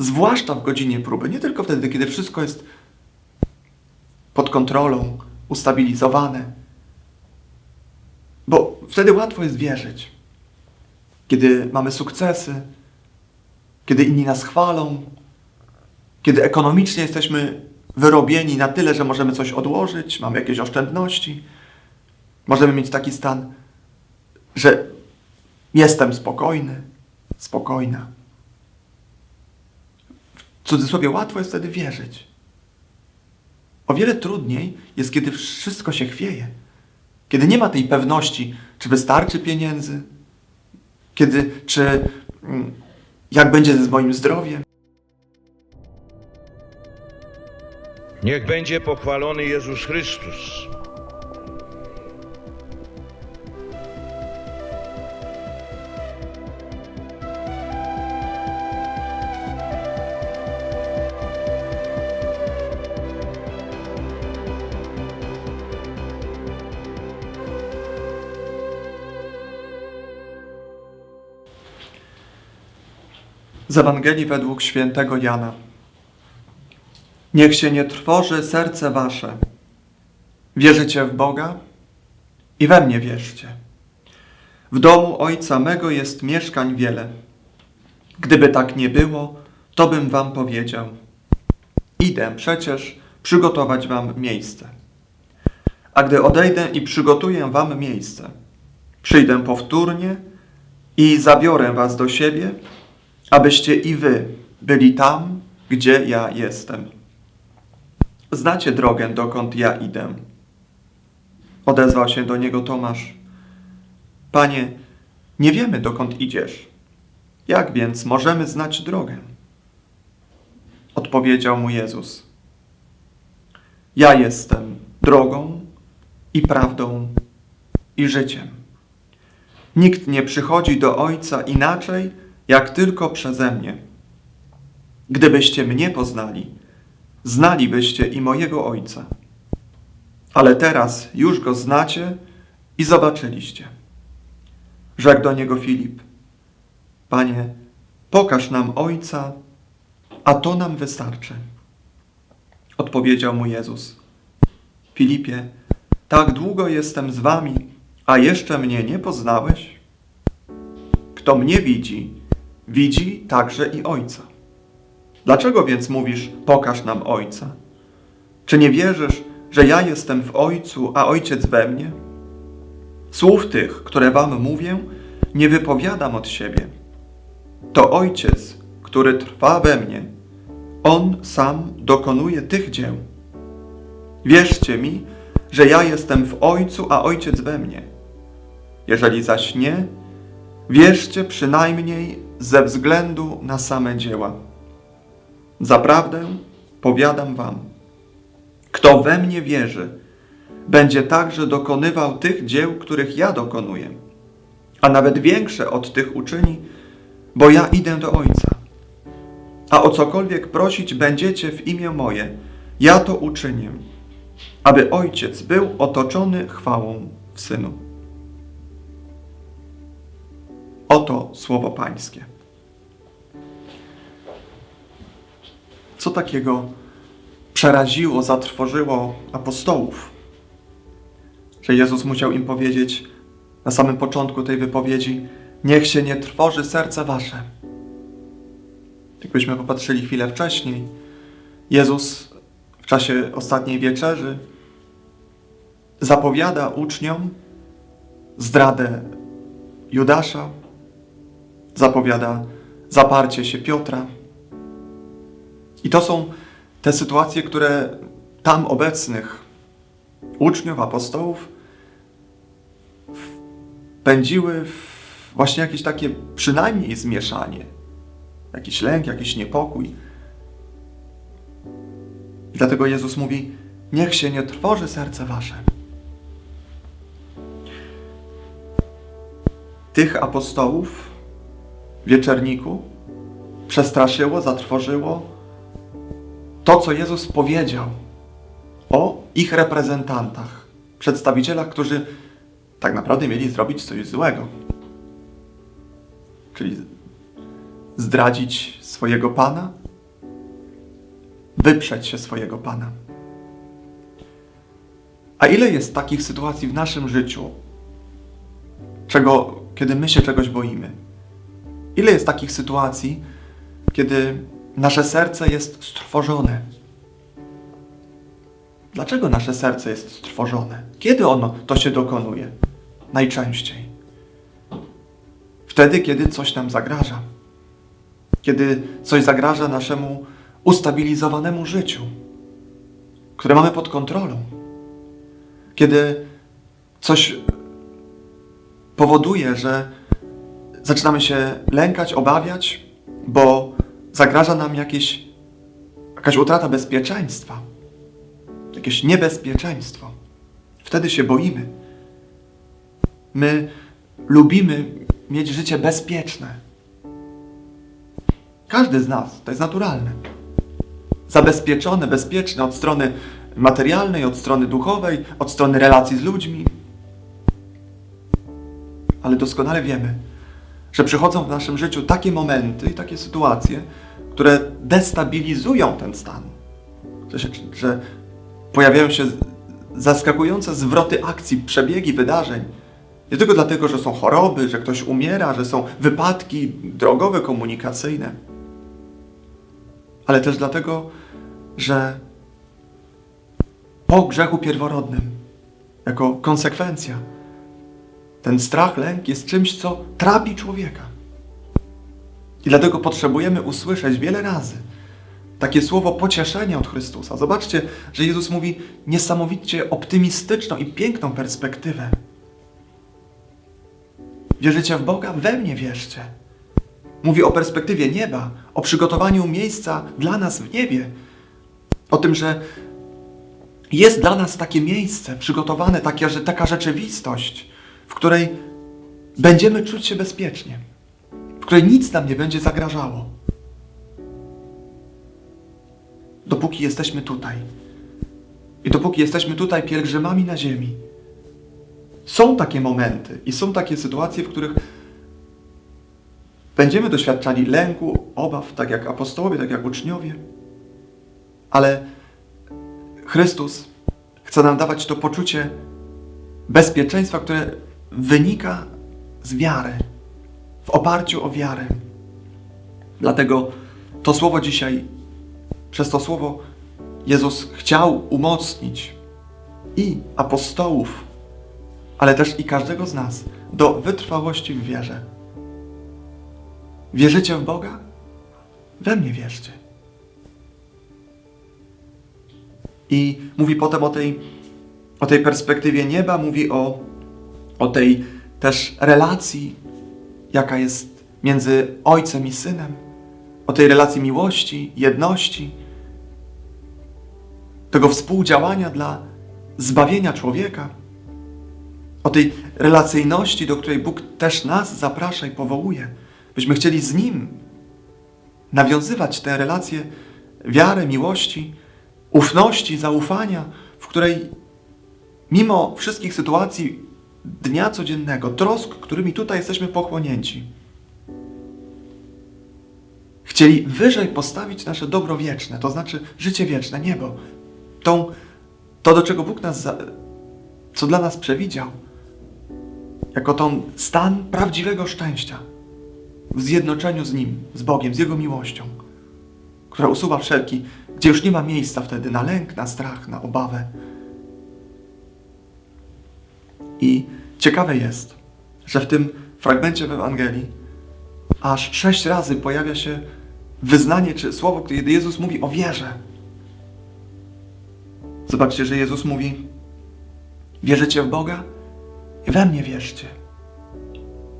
zwłaszcza w godzinie próby, nie tylko wtedy, kiedy wszystko jest pod kontrolą, ustabilizowane, bo wtedy łatwo jest wierzyć. Kiedy mamy sukcesy, kiedy inni nas chwalą, kiedy ekonomicznie jesteśmy wyrobieni na tyle, że możemy coś odłożyć, mamy jakieś oszczędności, możemy mieć taki stan, że jestem spokojny, spokojna. W cudzysłowie łatwo jest wtedy wierzyć. O wiele trudniej jest, kiedy wszystko się chwieje. Kiedy nie ma tej pewności, czy wystarczy pieniędzy, kiedy, czy mm, jak będzie z moim zdrowiem. Niech będzie pochwalony Jezus Chrystus. Z Ewangelii według świętego Jana. Niech się nie trwoży serce wasze. Wierzycie w Boga i we mnie wierzcie. W domu Ojca mego jest mieszkań wiele. Gdyby tak nie było, to bym wam powiedział. Idę przecież przygotować wam miejsce. A gdy odejdę i przygotuję wam miejsce, przyjdę powtórnie i zabiorę was do siebie, abyście i wy byli tam, gdzie ja jestem. Znacie drogę, dokąd ja idę. Odezwał się do niego Tomasz. Panie, nie wiemy, dokąd idziesz. Jak więc możemy znać drogę? Odpowiedział mu Jezus. Ja jestem drogą i prawdą i życiem. Nikt nie przychodzi do Ojca inaczej, jak tylko przeze mnie. Gdybyście mnie poznali, znalibyście i mojego Ojca. Ale teraz już go znacie i zobaczyliście. Rzekł do niego Filip: Panie, pokaż nam Ojca, a to nam wystarczy. Odpowiedział mu Jezus: Filipie, tak długo jestem z wami, a jeszcze mnie nie poznałeś? Kto mnie widzi, widzi także i Ojca. Dlaczego więc mówisz, pokaż nam Ojca? Czy nie wierzysz, że ja jestem w Ojcu, a Ojciec we mnie? Słów tych, które wam mówię, nie wypowiadam od siebie. To Ojciec, który trwa we mnie. On sam dokonuje tych dzieł. Wierzcie mi, że ja jestem w Ojcu, a Ojciec we mnie. Jeżeli zaś nie, wierzcie przynajmniej ze względu na same dzieła. Zaprawdę powiadam wam, kto we mnie wierzy, będzie także dokonywał tych dzieł, których ja dokonuję, a nawet większe od tych uczyni, bo ja idę do Ojca. A o cokolwiek prosić będziecie w imię moje, ja to uczynię, aby Ojciec był otoczony chwałą w Synu. Oto słowo Pańskie. Co takiego przeraziło, zatrwożyło apostołów, że Jezus musiał im powiedzieć na samym początku tej wypowiedzi: Niech się nie trwoży serce wasze. Jakbyśmy popatrzyli chwilę wcześniej, Jezus w czasie ostatniej wieczerzy zapowiada uczniom zdradę Judasza, zapowiada zaparcie się Piotra. I to są te sytuacje, które tam obecnych uczniów, apostołów pędziły w właśnie jakieś takie przynajmniej zmieszanie, jakiś lęk, jakiś niepokój. I dlatego Jezus mówi: Niech się nie trwoży serce wasze. Tych apostołów wieczerniku przestraszyło, zatrwożyło to, co Jezus powiedział o ich reprezentantach, przedstawicielach, którzy tak naprawdę mieli zrobić coś złego. Czyli zdradzić swojego Pana, wyprzeć się swojego Pana. A ile jest takich sytuacji w naszym życiu, czego, kiedy my się czegoś boimy? Ile jest takich sytuacji, kiedy nasze serce jest strwożone? Dlaczego nasze serce jest strwożone? Kiedy ono to się dokonuje? Najczęściej. Wtedy, kiedy coś nam zagraża. Kiedy coś zagraża naszemu ustabilizowanemu życiu, które mamy pod kontrolą. Kiedy coś powoduje, że zaczynamy się lękać, obawiać, bo zagraża nam jakieś, jakaś utrata bezpieczeństwa, jakieś niebezpieczeństwo. Wtedy się boimy. My lubimy mieć życie bezpieczne. Każdy z nas, to jest naturalne. Zabezpieczone, bezpieczne od strony materialnej, od strony duchowej, od strony relacji z ludźmi. Ale doskonale wiemy, że przychodzą w naszym życiu takie momenty i takie sytuacje, które destabilizują ten stan. Że, że pojawiają się zaskakujące zwroty akcji, przebiegi wydarzeń. Nie tylko dlatego, że są choroby, że ktoś umiera, że są wypadki drogowe, komunikacyjne, ale też dlatego, że po grzechu pierworodnym, jako konsekwencja, ten strach, lęk jest czymś, co trapi człowieka. I dlatego potrzebujemy usłyszeć wiele razy takie słowo pocieszenia od Chrystusa. Zobaczcie, że Jezus mówi niesamowicie optymistyczną i piękną perspektywę. Wierzycie w Boga? We mnie wierzcie. Mówi o perspektywie nieba, o przygotowaniu miejsca dla nas w niebie. O tym, że jest dla nas takie miejsce przygotowane, że taka rzeczywistość, w której będziemy czuć się bezpiecznie, w której nic nam nie będzie zagrażało. Dopóki jesteśmy tutaj. I dopóki jesteśmy tutaj pielgrzymami na ziemi. Są takie momenty i są takie sytuacje, w których będziemy doświadczali lęku, obaw, tak jak apostołowie, tak jak uczniowie. Ale Chrystus chce nam dawać to poczucie bezpieczeństwa, które wynika z wiary, w oparciu o wiarę. Dlatego to słowo dzisiaj, przez to słowo Jezus chciał umocnić i apostołów, ale też i każdego z nas do wytrwałości w wierze. Wierzycie w Boga? We mnie wierzcie. I mówi potem o tej, o tej perspektywie nieba, mówi o, o tej też relacji, jaka jest między ojcem i synem, o tej relacji miłości, jedności, tego współdziałania dla zbawienia człowieka, o tej relacyjności, do której Bóg też nas zaprasza i powołuje, byśmy chcieli z Nim nawiązywać tę relację wiary, miłości, ufności, zaufania, w której mimo wszystkich sytuacji dnia codziennego, trosk, którymi tutaj jesteśmy pochłonięci, chcieli wyżej postawić nasze dobro wieczne, to znaczy życie wieczne, niebo. Tą, to, do czego Bóg nas, za, co dla nas przewidział, jako tą stan prawdziwego szczęścia w zjednoczeniu z Nim, z Bogiem, z Jego miłością, która usuwa wszelki, gdzie już nie ma miejsca wtedy na lęk, na strach, na obawę. I ciekawe jest, że w tym fragmencie w Ewangelii aż sześć razy pojawia się wyznanie czy słowo, kiedy Jezus mówi o wierze. Zobaczcie, że Jezus mówi: Wierzycie w Boga? I we mnie wierzcie.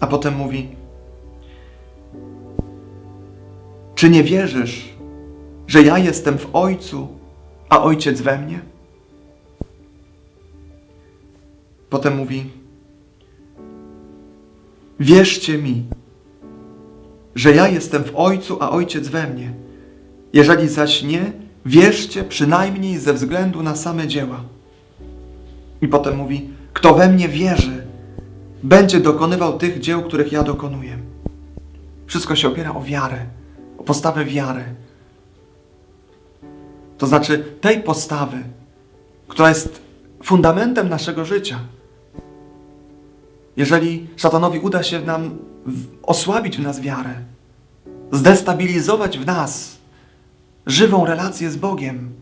A potem mówi: Czy nie wierzysz, że ja jestem w Ojcu, a Ojciec we mnie? Potem mówi: Wierzcie mi, że ja jestem w Ojcu, a Ojciec we mnie. Jeżeli zaś nie, wierzcie przynajmniej ze względu na same dzieła. I potem mówi: Kto we mnie wierzy, będzie dokonywał tych dzieł, których ja dokonuję. Wszystko się opiera o wiarę, o postawę wiary. To znaczy tej postawy, która jest fundamentem naszego życia. Jeżeli szatanowi uda się nam osłabić w nas wiarę, zdestabilizować w nas żywą relację z Bogiem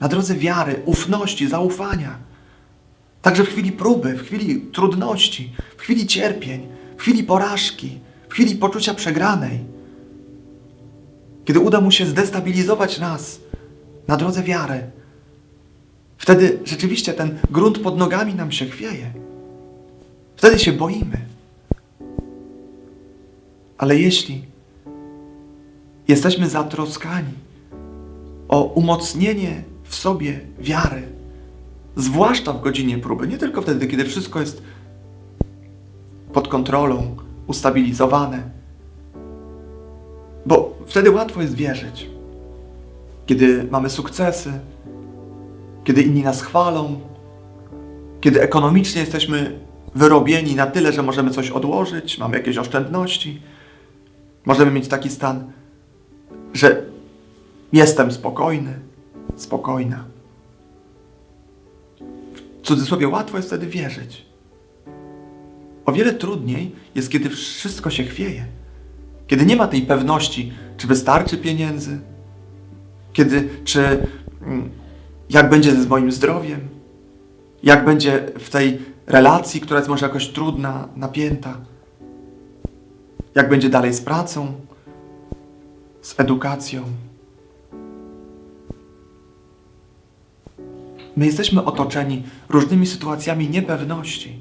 na drodze wiary, ufności, zaufania, także w chwili próby, w chwili trudności, w chwili cierpień, w chwili porażki, w chwili poczucia przegranej, kiedy uda mu się zdestabilizować nas na drodze wiary, wtedy rzeczywiście ten grunt pod nogami nam się chwieje. Wtedy się boimy. Ale jeśli jesteśmy zatroskani o umocnienie w sobie wiary, zwłaszcza w godzinie próby, nie tylko wtedy, kiedy wszystko jest pod kontrolą, ustabilizowane, bo wtedy łatwo jest wierzyć. Kiedy mamy sukcesy, kiedy inni nas chwalą, kiedy ekonomicznie jesteśmy wyrobieni na tyle, że możemy coś odłożyć, mamy jakieś oszczędności, możemy mieć taki stan, że jestem spokojny, spokojna. W cudzysłowie łatwo jest wtedy wierzyć. O wiele trudniej jest, kiedy wszystko się chwieje. Kiedy nie ma tej pewności, czy wystarczy pieniędzy, kiedy, czy mm, jak będzie z moim zdrowiem, jak będzie w tej relacji, która jest może jakoś trudna, napięta, jak będzie dalej z pracą, z edukacją. My jesteśmy otoczeni różnymi sytuacjami niepewności,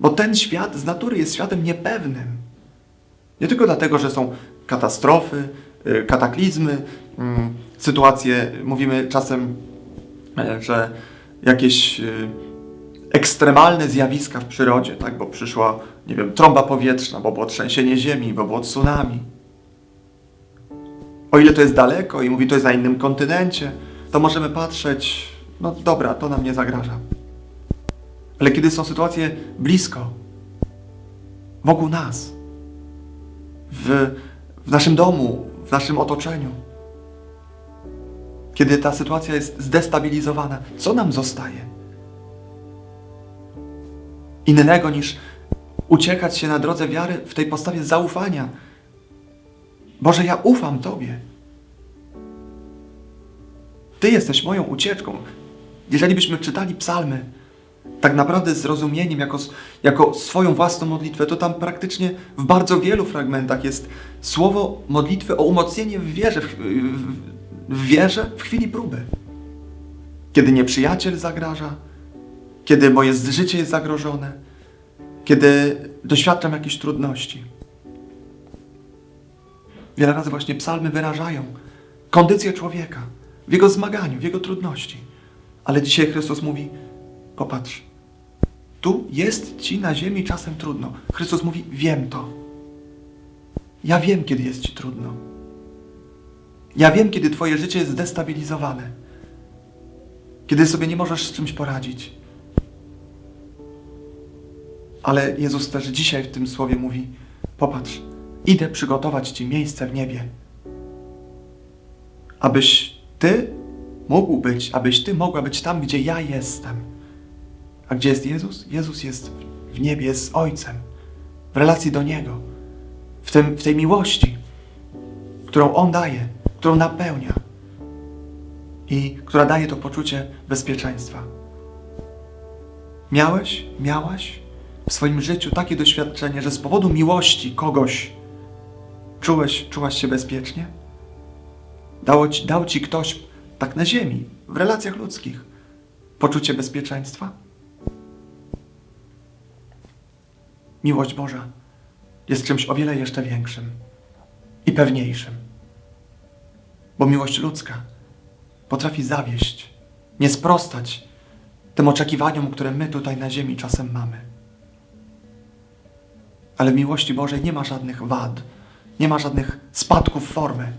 bo ten świat z natury jest światem niepewnym. Nie tylko dlatego, że są katastrofy, y, kataklizmy, mm, sytuacje, mówimy czasem, e, że jakieś y, ekstremalne zjawiska w przyrodzie, tak, bo przyszła, nie wiem, trąba powietrzna, bo było trzęsienie ziemi, bo było tsunami. O ile to jest daleko i mówi, to jest na innym kontynencie, to możemy patrzeć, no dobra, to nam nie zagraża. Ale kiedy są sytuacje blisko, wokół nas, w, w naszym domu, w naszym otoczeniu, kiedy ta sytuacja jest zdestabilizowana, co nam zostaje? Innego niż uciekać się na drodze wiary w tej postawie zaufania. Boże, ja ufam Tobie. Ty jesteś moją ucieczką. Jeżeli byśmy czytali psalmy, tak naprawdę zrozumieniem, jako, jako swoją własną modlitwę, to tam praktycznie w bardzo wielu fragmentach jest słowo modlitwy o umocnienie w wierze, w, w, w wierze w chwili próby. Kiedy nieprzyjaciel zagraża, kiedy moje życie jest zagrożone, kiedy doświadczam jakichś trudności. Wiele razy właśnie psalmy wyrażają kondycję człowieka w jego zmaganiu, w jego trudności. Ale dzisiaj Chrystus mówi: Popatrz, tu jest ci na ziemi czasem trudno. Chrystus mówi: Wiem to. Ja wiem, kiedy jest ci trudno. Ja wiem, kiedy twoje życie jest zdestabilizowane. Kiedy sobie nie możesz z czymś poradzić. Ale Jezus też dzisiaj w tym słowie mówi: Popatrz, idę przygotować ci miejsce w niebie. Abyś ty mógł być, abyś ty mogła być tam, gdzie ja jestem. A gdzie jest Jezus? Jezus jest w niebie, z Ojcem, w relacji do Niego, w, tym, w tej miłości, którą On daje, którą napełnia i która daje to poczucie bezpieczeństwa. Miałeś, miałaś w swoim życiu takie doświadczenie, że z powodu miłości kogoś czułeś, czułaś się bezpiecznie? Dało ci, dał ci ktoś tak na ziemi, w relacjach ludzkich, poczucie bezpieczeństwa? Miłość Boża jest czymś o wiele jeszcze większym i pewniejszym. Bo miłość ludzka potrafi zawieść, nie sprostać tym oczekiwaniom, które my tutaj na ziemi czasem mamy. Ale w miłości Bożej nie ma żadnych wad, nie ma żadnych spadków formy.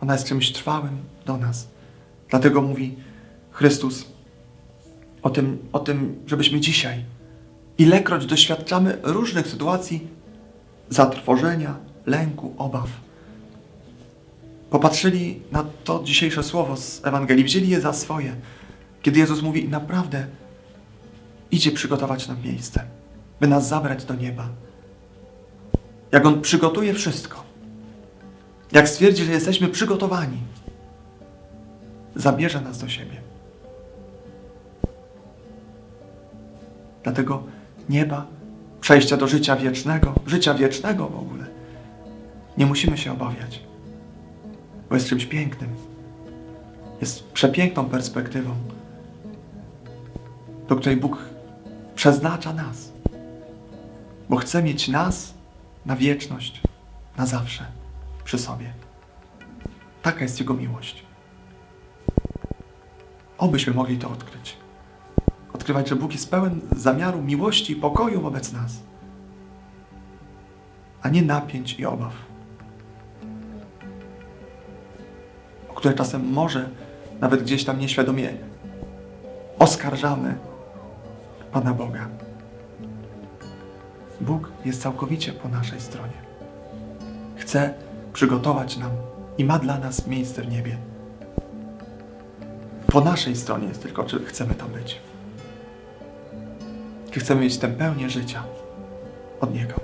Ona jest czymś trwałym do nas. Dlatego mówi Chrystus o tym, o tym, żebyśmy dzisiaj, ilekroć doświadczamy różnych sytuacji zatrwożenia, lęku, obaw, popatrzyli na to dzisiejsze słowo z Ewangelii, wzięli je za swoje, kiedy Jezus mówi naprawdę idzie przygotować nam miejsce, by nas zabrać do nieba. Jak On przygotuje wszystko, jak stwierdzi, że jesteśmy przygotowani, zabierze nas do siebie. Dlatego nieba, przejścia do życia wiecznego, życia wiecznego w ogóle, nie musimy się obawiać, bo jest czymś pięknym. Jest przepiękną perspektywą, do której Bóg przeznacza nas, bo chce mieć nas na wieczność, na zawsze przy sobie. Taka jest Jego miłość. Obyśmy mogli to odkryć. Odkrywać, że Bóg jest pełen zamiaru miłości i pokoju wobec nas, a nie napięć i obaw, o które czasem może nawet gdzieś tam nieświadomie oskarżamy Pana Boga. Bóg jest całkowicie po naszej stronie. Chce przygotować nam i ma dla nas miejsce w niebie. Po naszej stronie jest tylko, czy chcemy tam być. Czy chcemy mieć tę pełnię życia od Niego.